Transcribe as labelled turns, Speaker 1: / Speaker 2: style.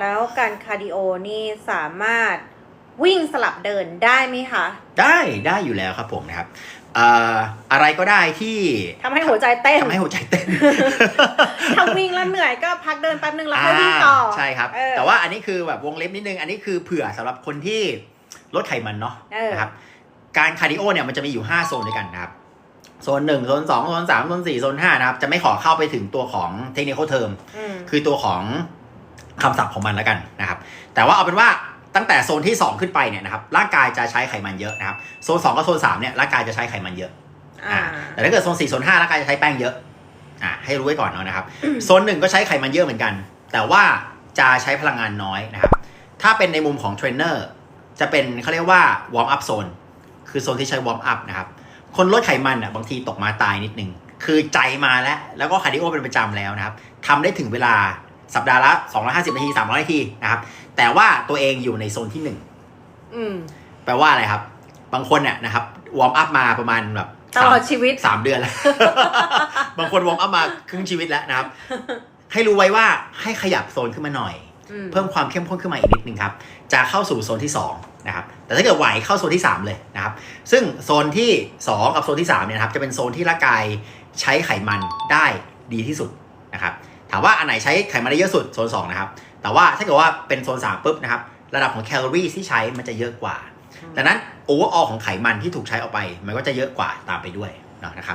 Speaker 1: แล้วการคาร์ดิโอนี่สามารถวิ่งสลับเดินได้ไหมคะ
Speaker 2: ได้ได้อยู่แล้วครับผมนะครับเอ่ออะไรก็ได้ที่
Speaker 1: ทำให้หัวใจเต้น
Speaker 2: ทำให้หัวใจเต้น
Speaker 1: ถ้าวิ่งแล้วเหนื่อยก็พักเดินแป๊บนึงแล้วค่อยวิ่งต่อ
Speaker 2: ใช่ครับ
Speaker 1: เออ
Speaker 2: แต่ว่าอันนี้คือแบบวงเล็บนิดนึง อันนี้คือเผื่อสำหรับคนที่ลดไขมันเนาะ
Speaker 1: เออ
Speaker 2: นะครับ การคาร์ดิโอเนี่ยมันจะมีอยู่ 5 โซนด้วยกันนะครับ โซน1โซน2โซน3โซน4โซน5นะครับ จะไม่ขอเข้าไปถึงตัวของเทคนิคเทอม
Speaker 1: อืม
Speaker 2: คือตัวของ คำศัพท์ของมันแล้วกันนะครับ แต่ว่าเอาเป็นว่าตั้งแต่โซนที่ 2 ขึ้นไปเนี่ยนะครับร่างกายจะใช้ไขมันเยอะนะครับโซน 2 กับโซน3เนี่ยร่างกายจะใช้ไขมันเยอะ
Speaker 1: อ่า
Speaker 2: แต่ถ้าเกิดโซน4โซน5ร่างกายจะใช้แป้งเยอะอ่าให้รู้ไว้ก่อนเนาะนะครับโซนหนึ่งก็ใช้ไขมันเยอะเหมือนกัน แต่ว่าจะใช้พลังงานน้อยนะครับถ้าเป็นในมุมของเทรนเนอร์จะเป็นเขาเรียกว่าวอร์มอัพโซนคือโซนที่ใช้วอร์มอัพนะครับคนลดไขมันอะบางทีตกมาตายนิดนึงคือใจมาแล้ว แล้วก็คาร์ดิโอเป็นประจำแล้วนะครับทำได้ถึงเวลา สัปดาห์ละ 250 นาที 300 นาทีนะครับ แต่ว่าตัวเองอยู่ในโซนที่หนึ่ง
Speaker 1: อืม
Speaker 2: แปลว่าอะไรครับ บางคนเนี่ยนะครับวอร์มอัพมาประมาณแบบ
Speaker 1: ตลอดชีวิต
Speaker 2: สามเดือนแล้ว บางคนวอร์มอัพมาครึ่งชีวิตแล้วนะครับ ให้รู้ไว้ว่าให้ขยับโซนขึ้นมาหน่อย
Speaker 1: อืม
Speaker 2: เพิ่มความเข้มข้นขึ้นมาอีกนิดนึงครับ จะเข้าสู่โซนที่ 2 นะครับ แต่ถ้าเกิดไหวเข้าโซนที่ 3 เลยนะครับ ซึ่งโซนที่ 2 กับโซนที่3เนี่ยนะครับจะเป็นโซนที่ร่างกายใช้ไขมันได้ดีที่สุดนะครับถามว่าอันไหนใช้ไขมันได้เยอะสุดโซน2นะครับ แต่ว่าถ้าเกิดว่าเป็นโซน3ปุ๊บนะครับ ระดับของแคลอรี่ที่ใช้มันจะเยอะกว่า ดังนั้นโอเวอร์ออลของไขมันที่ถูกใช้ออกไป มันก็จะเยอะกว่าตามไปด้วยนะครับ